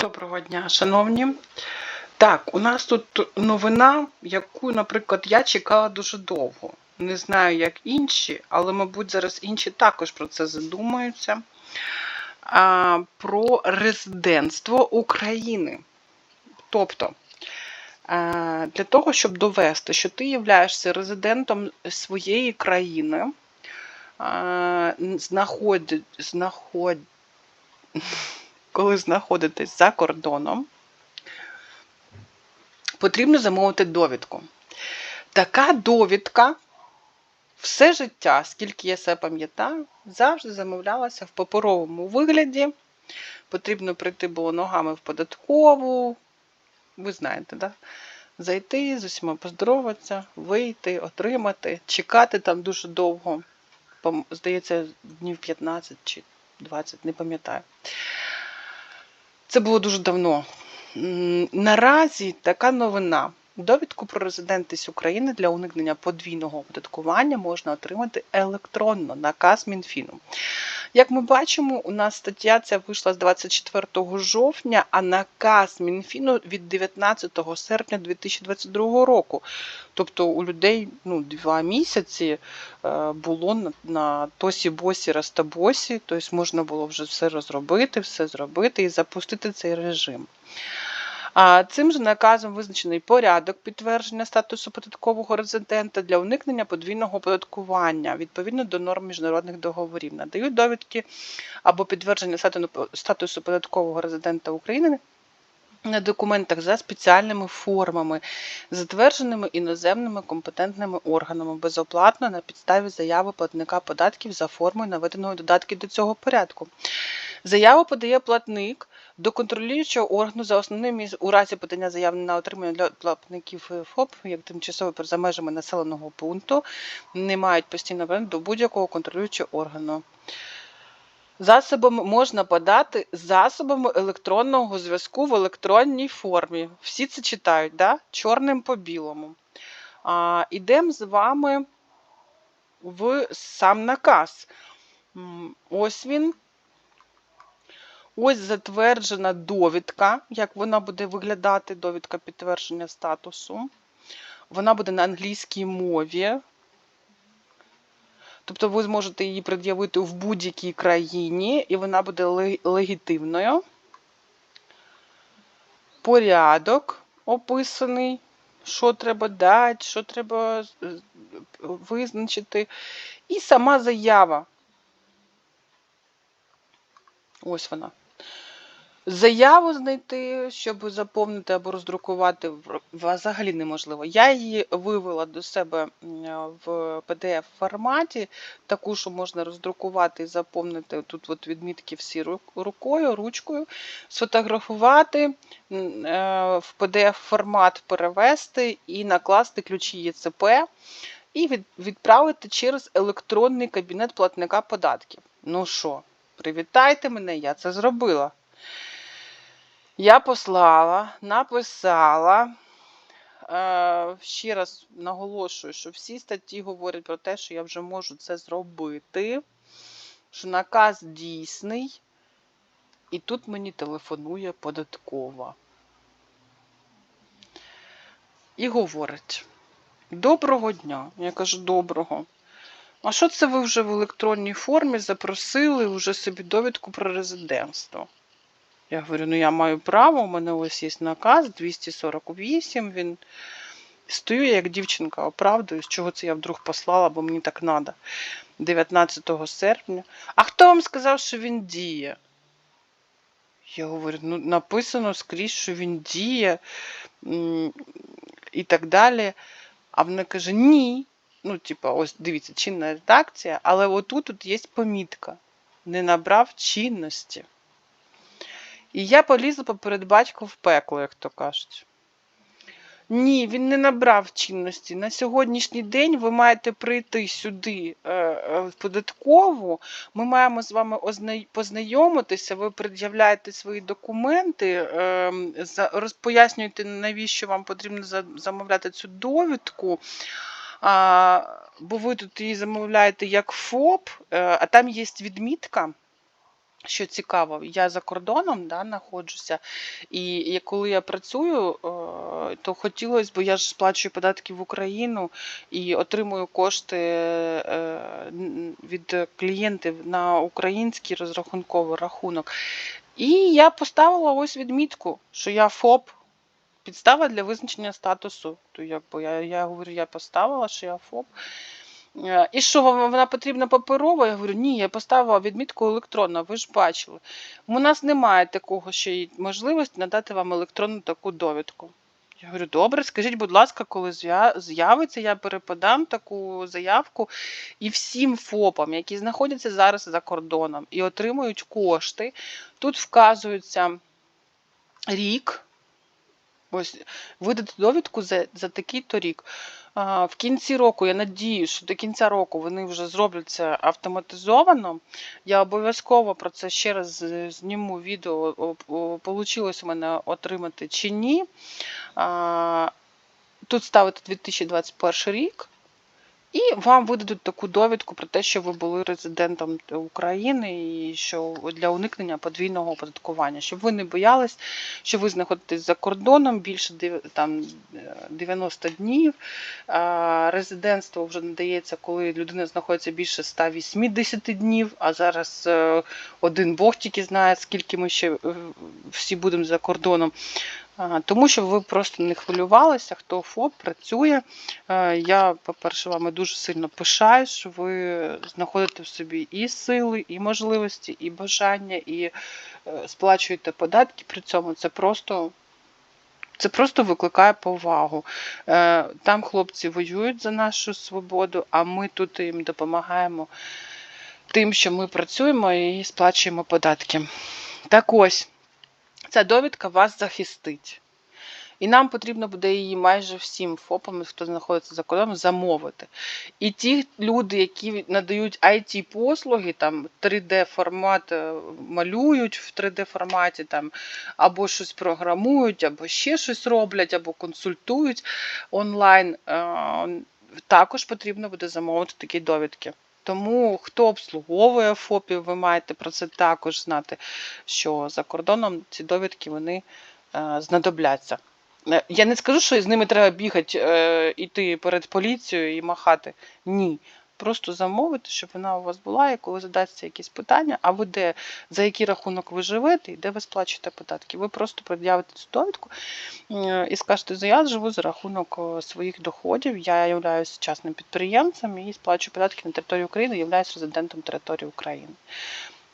Доброго дня, шановні. Так, у нас тут новина, яку, наприклад, я чекала дуже довго. Не знаю, як інші, але, мабуть, зараз інші також про це задумаються. А, Про резидентство України. Тобто, а, для того, щоб довести, що ти являєшся резидентом своєї країни, а, знаход... знаход коли знаходитесь за кордоном, потрібно замовити довідку. Така довідка все життя, скільки я себе пам'ятаю, завжди замовлялася в паперовому вигляді. Потрібно прийти було ногами в податкову. Ви знаєте, да? зайти, з усіма поздороватися, вийти, отримати, чекати там дуже довго. Здається, днів 15 чи 20, не пам'ятаю. Це було дуже давно. Наразі така новина. Довідку про резидентність України для уникнення подвійного оподаткування можна отримати електронно наказ Мінфіну. Як ми бачимо, у нас стаття ця вийшла з 24 жовтня, а наказ Мінфіну від 19 серпня 2022 року. Тобто у людей ну, два місяці е, було на, на тосі босі Растабосі, тобто можна було вже все розробити, все зробити і запустити цей режим. А Цим же наказом визначений порядок підтвердження статусу податкового резидента для уникнення подвійного оподаткування відповідно до норм міжнародних договорів. Надають довідки або підтвердження статусу податкового резидента України. На документах за спеціальними формами, затвердженими іноземними компетентними органами, безоплатно на підставі заяви платника податків за формою наведеного додатки до цього порядку. Заяву подає платник до контролюючого органу за основним у разі подання заяви на отримання для платників ФОП, як тимчасово за межами населеного пункту, не мають постійного до будь-якого контролюючого органу. Засобами можна подати засобами електронного зв'язку в електронній формі. Всі це читають, да? чорним по білому. Ідемо з вами в сам наказ. Ось він. Ось затверджена довідка, як вона буде виглядати, довідка підтвердження статусу. Вона буде на англійській мові. Тобто ви зможете її пред'явити в будь-якій країні, і вона буде легітимною. Порядок описаний, що треба дати, що треба визначити. І сама заява. Ось вона. Заяву знайти, щоб заповнити або роздрукувати, взагалі неможливо. Я її вивела до себе в pdf форматі, таку, що можна роздрукувати і заповнити тут от відмітки всі рукою, ручкою, сфотографувати, е, в pdf формат перевести і накласти ключі ЄЦП і відправити через електронний кабінет платника податків. Ну що, привітайте мене, я це зробила. Я послала, написала. Е, ще раз наголошую, що всі статті говорять про те, що я вже можу це зробити, що наказ дійсний, і тут мені телефонує податкова. І говорить: Доброго дня! Я кажу, доброго. А що це ви вже в електронній формі запросили вже собі довідку про резидентство? Я говорю, ну я маю право, у мене ось є наказ 248. Він стою, як дівчинка, оправдую, з чого це я вдруг послала, бо мені так треба. 19 серпня. А хто вам сказав, що він діє? Я говорю, ну написано скрізь, що він діє і так далі. А вона каже, ні. Ну, типа, ось дивіться, чинна редакція, але отут тут є помітка. Не набрав чинності. І я полізла поперед батька в пекло, як то кажуть. Ні, він не набрав чинності. На сьогоднішній день ви маєте прийти сюди е, е, в податкову. Ми маємо з вами познайомитися, ви пред'являєте свої документи, ем, розпояснюєте, навіщо вам потрібно замовляти цю довідку. Бо ви тут її замовляєте як ФОП, е, а там є відмітка що цікаво, я за кордоном да, знаходжуся, і коли я працюю, е, то хотілося, бо я ж сплачую податки в Україну і отримую кошти е, від клієнтів на український розрахунковий рахунок. І я поставила ось відмітку, що я ФОП. Підстава для визначення статусу. То якби я, я говорю, я поставила, що я ФОП. Е, І що вам вона потрібна паперова? Я говорю, ні, я поставила відмітку електронна, ви ж бачили. У нас немає такого ще й можливості надати вам електронну таку довідку. Я говорю, добре, скажіть, будь ласка, коли з'явиться, я переподам таку заявку і всім ФОПам, які знаходяться зараз за кордоном і отримують кошти. Тут вказується рік. Ось видати довідку за, за такий-то рік. А, в кінці року, я надію, що до кінця року вони вже зроблять це автоматизовано. Я обов'язково про це ще раз зніму відео, вийшло у мене отримати чи ні. А, тут ставити 2021 рік. І вам видадуть таку довідку про те, що ви були резидентом України і що для уникнення подвійного оподаткування, щоб ви не боялись, що ви знаходитесь за кордоном більше там, е, 90 днів. Резидентство вже надається, коли людина знаходиться більше 180 днів, а зараз е, один Бог тільки знає, скільки ми ще е, всі будемо за кордоном. Тому що ви просто не хвилювалися, хто ФОП працює. Е, Я, по-перше, вами дуже сильно пишаюсь, що ви знаходите в собі і сили, і можливості, і бажання, і е, сплачуєте податки при цьому. Це просто. Це просто викликає повагу. Е, Там хлопці воюють за нашу свободу, а ми тут їм допомагаємо тим, що ми працюємо і сплачуємо податки. Так ось, ця довідка вас захистить. І нам потрібно буде її майже всім ФОПам, хто знаходиться за кордоном, замовити. І ті люди, які надають it послуги там 3D-формат е, малюють в 3D-форматі, там, або щось програмують, або ще щось роблять, або консультують онлайн, е, також потрібно буде замовити такі довідки. Тому хто обслуговує ФОПів, ви маєте про це також знати, що за кордоном ці довідки вони е, знадобляться. Е, Я не скажу, що з ними треба бігати, е, іти перед поліцією і махати. Ні. Просто замовити, щоб вона у вас була, і коли задасться якісь питання, а ви де, за який рахунок ви живете і де ви сплачуєте податки. Ви просто пред'явите цю довідку і скажете, «За- я живу за рахунок е, своїх доходів, я являюся частним підприємцем і сплачую податки на території України, являюсь резидентом території України.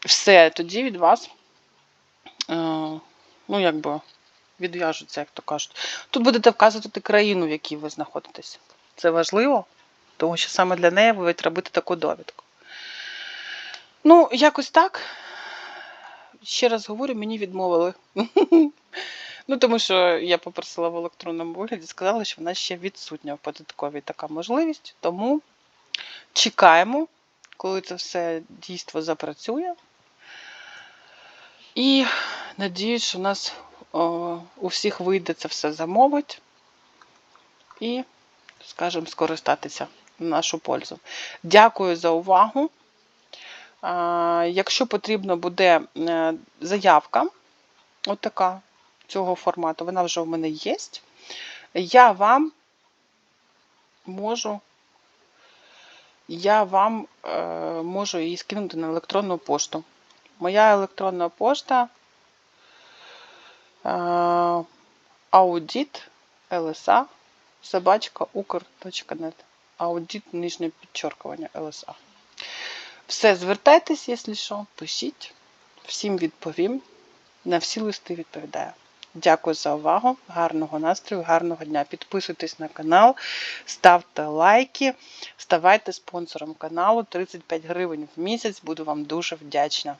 Все, тоді від вас, е, ну якби відв'яжуться, як то кажуть. Тут будете вказувати країну, в якій ви знаходитесь. Це важливо, тому що саме для неї ви будете робити таку довідку. Ну, якось так. Ще раз говорю, мені відмовили. Ну, тому що я попросила в електронному вигляді, сказали, що вона ще відсутня в податковій така можливість. Тому чекаємо, коли це все дійство запрацює. І надіюсь, що у нас о, у всіх вийде це все замовити і, скажімо, скористатися в нашу пользу. Дякую за увагу. Якщо потрібно буде е, заявка, от така цього формату, вона вже в мене є. Я вам можу, я вам е, можу її скинути на електронну пошту. Моя електронна пошта е, аудит нижнє підчеркування ЛСА. Все, звертайтесь, якщо що, пишіть. Всім відповім. На всі листи відповідаю. Дякую за увагу, гарного настрою, гарного дня. Підписуйтесь на канал, ставте лайки, ставайте спонсором каналу 35 гривень в місяць. Буду вам дуже вдячна.